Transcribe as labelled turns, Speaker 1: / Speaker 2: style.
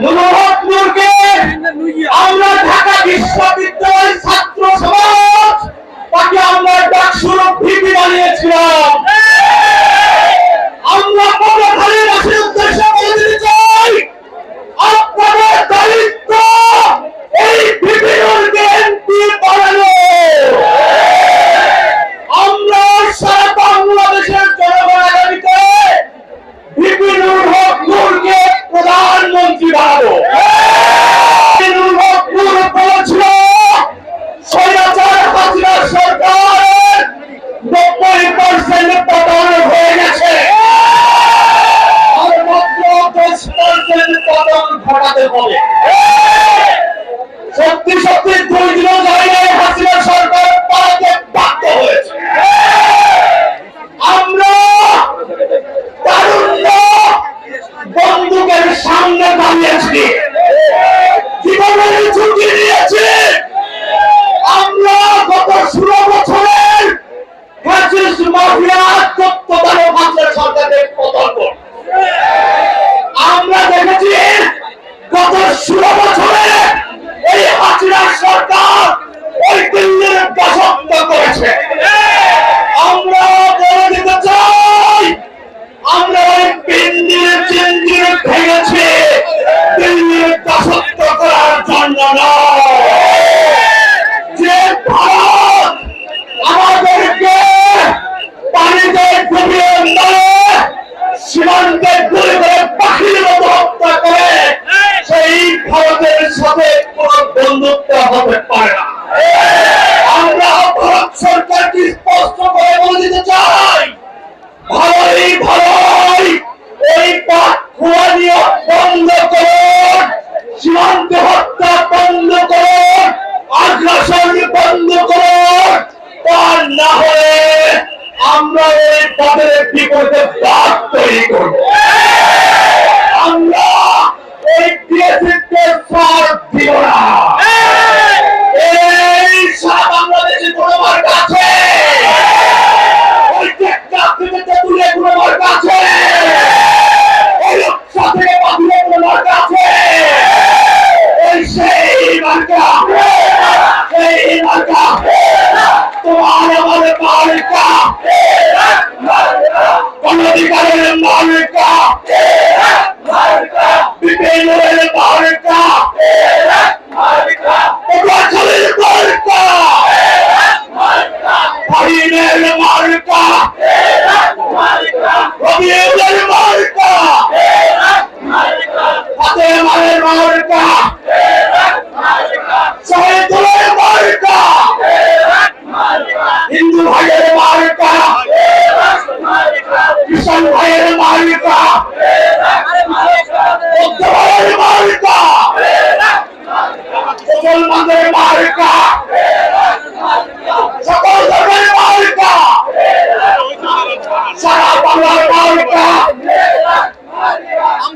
Speaker 1: নুরহকনুরকে আমরা ঢাকা বিশ্ববিদ্যালয়ের ছাত্র সমাজ তাকে আমরা ডাকসুর সুরক্ষিত বানিয়েছিলাম হবে। সত্যি সত্যি, দুই জায়গায় হাসিনা সরকার পালাতে বাধ্য হয়েছে। আমরা তারুণ্য বন্দুকের সামনে দাঁড়িয়েছি। জীবনের ঝুঁকি নিয়েছি। আমরা এই পদের বিপরীতে বাদ তৈরি করব। আমরা এই বিএসএফকে ছাড় দিব না। এই সারা বাংলাদেশে কোনো মার্গ আছে? ওই তোমার আমার মার্কা অধিকারের মার্কা